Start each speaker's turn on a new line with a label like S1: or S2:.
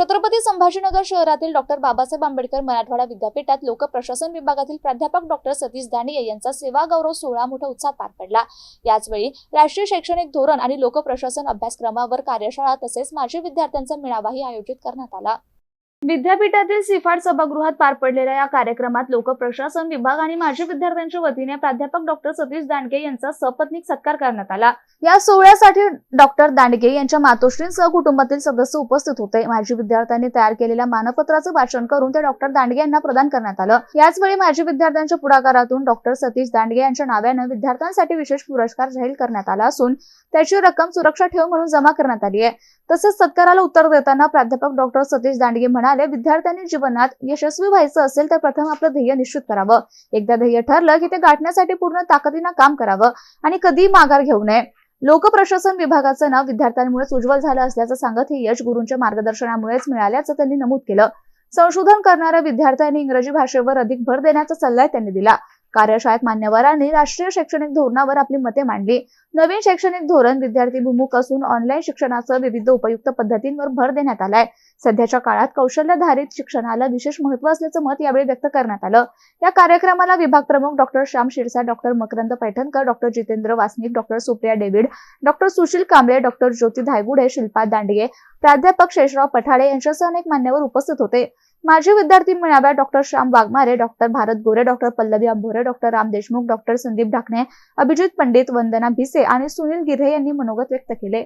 S1: छत्रपती संभाजीनगर शहरातील डॉक्टर बाबासाहेब आंबेडकर मराठवाडा विद्यापीठात लोकप्रशासन विभागातील प्राध्यापक डॉक्टर सतीश दांडिये यांचा सेवा गौरव सोहळा मोठ्या उत्साहात पार पडला. याचवेळी राष्ट्रीय शैक्षणिक धोरण आणि लोकप्रशासन अभ्यासक्रमावर कार्यशाळा तसेच माजी विद्यार्थ्यांचा मेळावाही आयोजित करण्यात आला. विद्यापीठातील सिफाट सभागृहात पार पडलेल्या या कार्यक्रमात लोकप्रशासन विभाग आणि माजी विद्यार्थ्यांच्या वतीने प्राध्यापक डॉक्टर सतीश दांडगे यांचा सपत्नीक सत्कार करण्यात आला. या सोहळ्यासाठी डॉक्टर दांडगे यांच्या मातोश्रींसह कुटुंबातील सदस्य उपस्थित होते. माजी विद्यार्थ्यांनी तयार केलेल्या मानपत्राचं वाचन करून ते डॉक्टर दांडगे यांना प्रदान करण्यात आलं. याचवेळी माजी विद्यार्थ्यांच्या पुढाकारातून डॉक्टर सतीश दांडगे यांच्या नावानं विद्यार्थ्यांसाठी विशेष पुरस्कार जाहीर करण्यात आला असून त्याची रक्कम सुरक्षा ठेव म्हणून जमा करण्यात आली आहे. तसेच सत्काराला उत्तर देताना प्राध्यापक डॉक्टर सतीश दांडगे म्हणाले विद्यार्थ्यांनी जीवनात यशस्वी व्हायचं असेल तर प्रथम आपलं ध्येय निश्चित करावं. एकदा ध्येय ठरलं की ते गाठण्यासाठी पूर्ण ताकदीनं काम करावं आणि कधीही माघार घेऊ नये. लोकप्रशासन विभागाचं नाव विद्यार्थ्यांमुळेच उज्ज्वल झालं असल्याचं सांगत हे यश गुरूंच्या मार्गदर्शनामुळेच मिळाल्याचं त्यांनी नमूद केलं. संशोधन करणाऱ्या विद्यार्थ्यांनी इंग्रजी भाषेवर अधिक भर देण्याचा सल्ला त्यांनी दिला. कार्यशाळेत मान्यवरांनी राष्ट्रीय शैक्षणिक धोरणावर आपली मते मांडली. नवीन शैक्षणिक धोरण विद्यार्थीभिमुख असून ऑनलाईन शिक्षणासह विविध उपयुक्त पद्धतींवर भर देण्यात आलाय. सध्याच्या काळात कौशल्याधारित शिक्षणाला विशेष महत्त्व असल्याचं मत यावेळी व्यक्त करण्यात आलं. या कार्यक्रमाला विभाग प्रमुख doctor Shyam Shirsa doctor Makarand Paithankar doctor Jitendra Wasnik doctor Supriya David doctor Sushil Kamble doctor Jyoti Dhaygude Shilpa Dandge प्राध्यापक शेषराव पठाडे यांच्यासह अनेक मान्यवर उपस्थित होते. माजी विद्यार्थी मेळाव्यात doctor Shyam Waghmare doctor Bharat Gore doctor Pallavi Ambhore doctor Ram Deshmukh doctor Sandeep Dhakane Abhijit Pandit Vandana Bhise आणि सुनील गिर्हे यांनी मनोगत व्यक्त केले.